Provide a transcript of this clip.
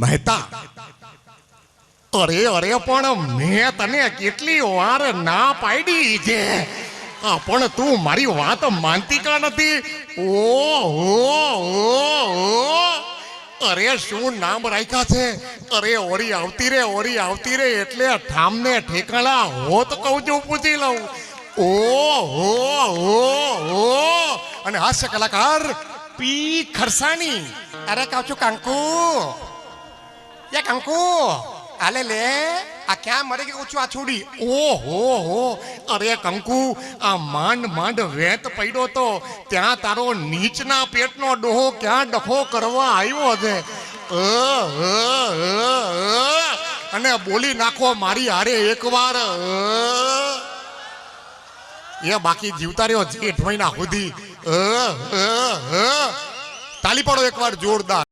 મહેતા, અરે અરે, પણ મેં તને કેટલી વાર ના પાડી છે. પણ તું મારી વાત માનતી કા નથી? ઓ હો અરે, શું નામ રાખ્યા છે? અરે, ઓરી આવતી રે, ઓરી આવતી રે, એટલે ઠામને ઠેકાણા હોત કહું છું, પૂછી લઉં. ઓ હો હો હો અને હાસ્ય કલાકાર પી ખરસાણી. અરે કહું છું કંકુ યા કંકુ આલે લે આ ક્યાં મરી કે આ છોડી ઓહો હો અરે કંકુ આ માંડ માંડ વેત પડ્યો તો ત્યાં તારો નીચના પેટનો ડોહો ક્યાં ડખો કરવા આવ્યો છે. અને બોલી નાખો મારી હારે એકવાર વાર એ બાકી જીવતા રહ્યો જેઠ મહિના સુધી. તાલી પાડો એકવાર જોરદાર.